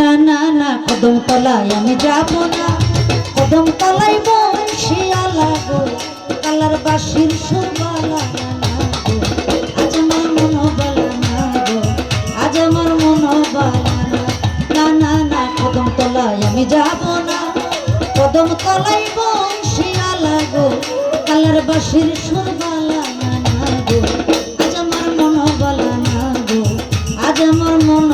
না না না, কদম তলায় আমি যাব না। কদম তলায় বংশিয়া লাগো কালার বাসির সুরবালা আজ আমার মন না গো, আজ আমার মন বালা না না না আমি যাব না। কদম তলায় বংশিয়া লাগো কালার বাসির সুরবালা গো, আজ আমার মন বালা না গো, আজ আমার মন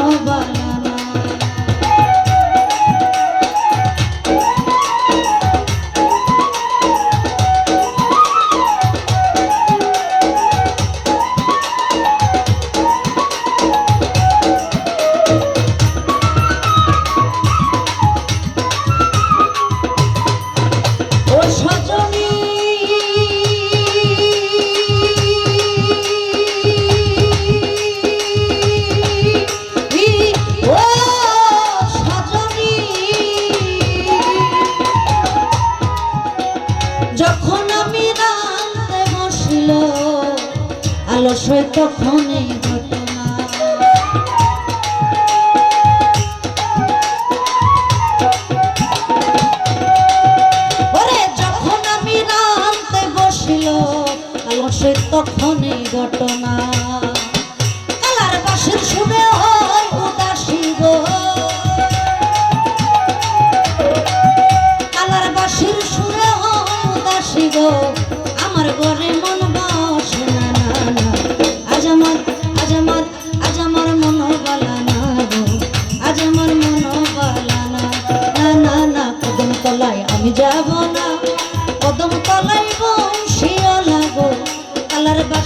আলস্য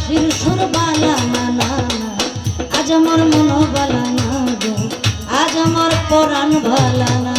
বাসির সুর বালা না না আজ আমার মন বালা না আজ আমার পরাণ ভালা না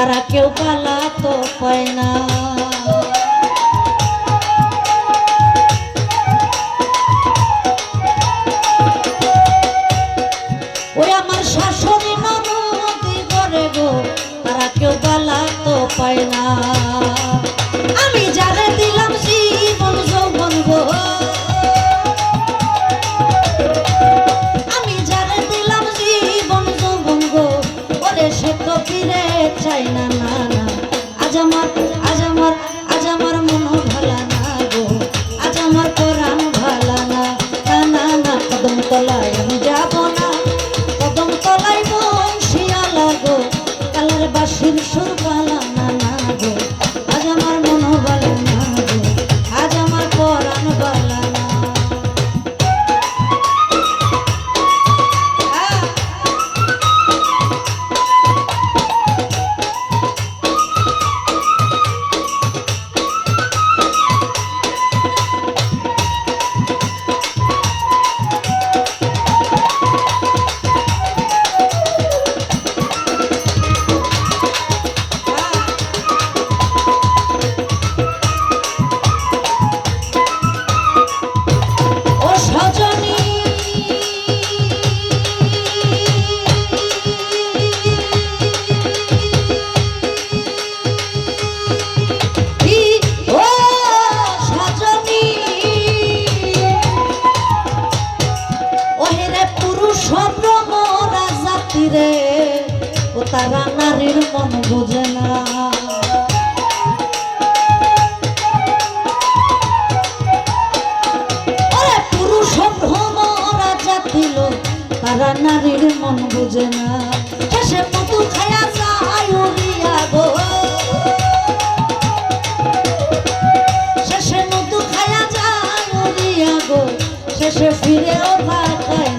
তারা কেউ পালা তো পায় না। ওই আমার শাশুড়ি ননদি করে গো, তারা কেউ বালা তো পায় না। সে তো ফিরে চাই না না না। আজ আমার আজ আমার আজ আমার মন ভালা না গো। আজ আমার কোরআন ভালা না। না না না, কদম তলায় আমি যাব না। কদম তলায় মন শিয়ালা গো। কালার বাসির সুর সর্বমরা জাতিরে ও তারা নারীর মন বোঝে না। নারীর মন বোঝে না। শেষে মতো খায়া যায় উড়িয়া গো। শেষে মতো খায়া যায় উড়িয়া গো। শেষে ফিরেও থাকায়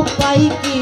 উপায় কি?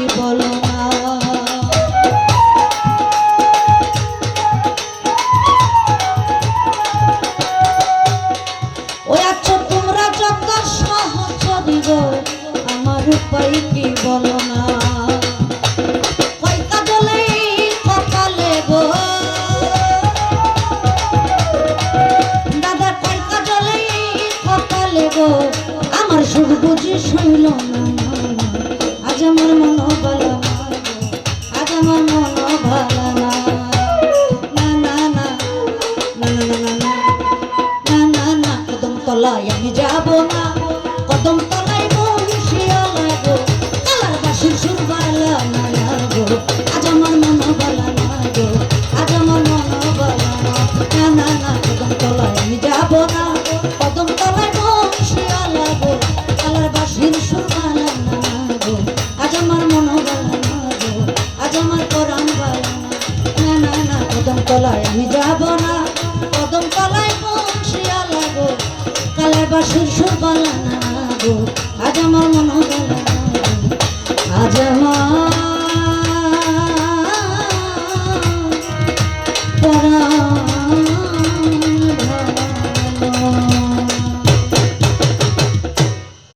আমি যাব না। কদম তলায় শিয়া লাগো। কালের বাসির সুর গো আজ আমার মনে